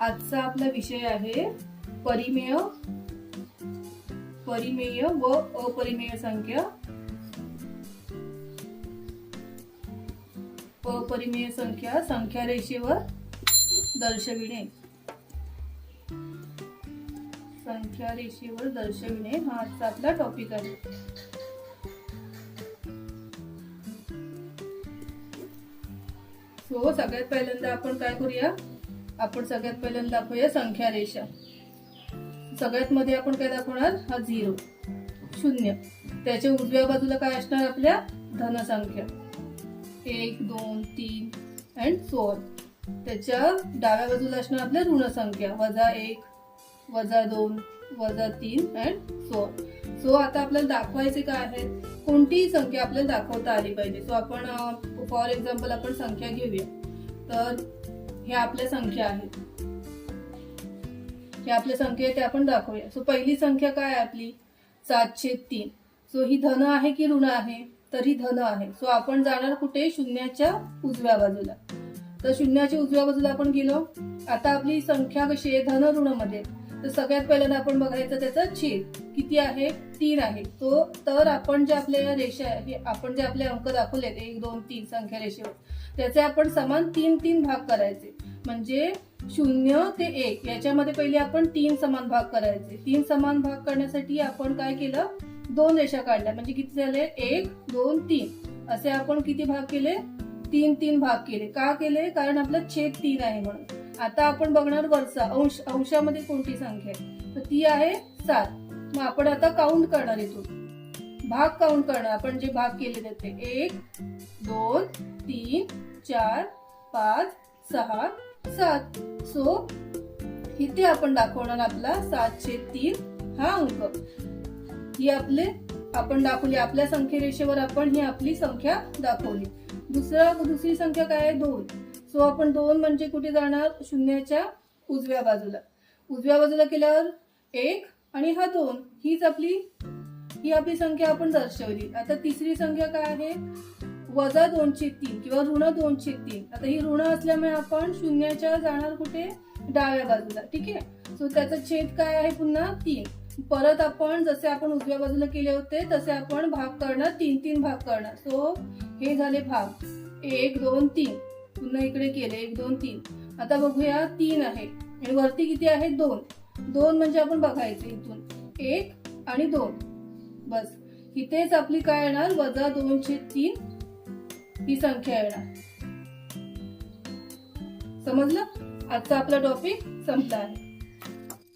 आजचा आपला विषय आहे परिमेय परिमेय व अपरिमेय संख्या. अपरिमेय संख्या संख्या रेषेवर दर्शविणे. संख्या रेषेवर दर्शविणे हा आजचा आपला टॉपिक आहे. सो सगळ्यात पहिल्यांदा आपण काय करूया? आपण सगळ्यात पहिल्यांदा दाखवूया संख्या रेषा. सगळ्यात मध्ये आपण काय दाखवणार? हा झिरो. शून्य. त्याच्या उजव्या बाजूला काय असणार? आपल्या धनसंख्या. एक दोन तीन अँड सोन त्याच्या डाव्या बाजूला असणार आपल्या ऋणसंख्या. वजा एक वजा दोन वजा तीन अँड सोन सो आता आपल्याला दाखवायचे काय आहे कोणतीही संख्या आपल्याला दाखवता आली पाहिजे. सो आपण फॉर एक्झाम्पल आपण संख्या घेऊया. तर ह्या आपल्या संख्या आहेत. ह्या आपल्या संख्या आहे ते आपण दाखवूया. सो पहिली संख्या काय आहे आपली? सातशे तीन. सो ही धन आहे की ऋण आहे? तर ही धन आहे. सो आपण जाणार कुठे? शून्याच्या उजव्या बाजूला. तर शून्याच्या उजव्या बाजूला आपण गेलो. आता आपली संख्या कशी आहे? धन ऋणमध्ये तर सगळ्यात पहिल्यांदा आपण बघायचं त्याचा छेद. किती आहे? तीन आहे. तो तर आपण जे आपल्या रेषा आहे आपण जे आपले अंक दाखवलेत एक दोन तीन संख्या रेषेवर. त्याचे आपण समान तीन तीन भाग करायचे. म्हणजे शून्य ते एक याच्यामध्ये पहिले आपण तीन समान भाग करायचे. तीन समान भाग करण्यासाठी आपण काय केलं? दोन रेषा काढल्या. म्हणजे किती झाले? एक दोन तीन. असे आपण किती भाग केले? तीन तीन भाग केले. का केले? कारण आपलं छेद तीन आहे म्हणून. आता आपण बघणार वरचा. अंश अंशामध्ये कोणती संख्या आहे? तर ती आहे सात. मग आपण आता काउंट करणार इथून भाग काउंट करणार. आपण जे भाग केले त्याचे एक दोन तीन चार पाच सहा सात. सो इथे आपण दाखवणार आपला सातशे तीन हा अंक. ही आपले आपण दाखवली. आपल्या संख्येरेषेवर आपण ही आपली संख्या दाखवली. दुसरा दुसरी संख्या काय आहे? दोन. सो आपण दोन म्हणजे कुठे जाणार? शून्याच्या उजव्या बाजूला. उजव्या बाजूला केल्यावर एक आणि हा दोन हीच आपली ही आपली संख्या आपण दर्शवली. आता तिसरी संख्या काय आहे? वजा दोनशे तीन किंवा ऋण दोनशे तीन. आता ही ऋण असल्यामुळे आपण शून्याच्या जाणार कुठे? डाव्या बाजूला. ठीक आहे? सो त्याचा छेद काय आहे पुन्हा? तीन. परत आपण जसे आपण उजव्या बाजूला केले होते तसे आपण भाग करणार तीन तीन भाग करणार. सो हे झाले भाग. एक दोन तीन. पुन्हा इकडे केले एक दोन तीन. आता बघूया तीन आहे. आणि वरती किती आहे? दोन. दोन म्हणजे आपण बघायचे इथून. एक आणि दोन. बस. इथेच आपली काय येणार? वजा दोनशे तीन. ही संख्या येणार. समजलं? आजचा आपला टॉपिक संपला आहे.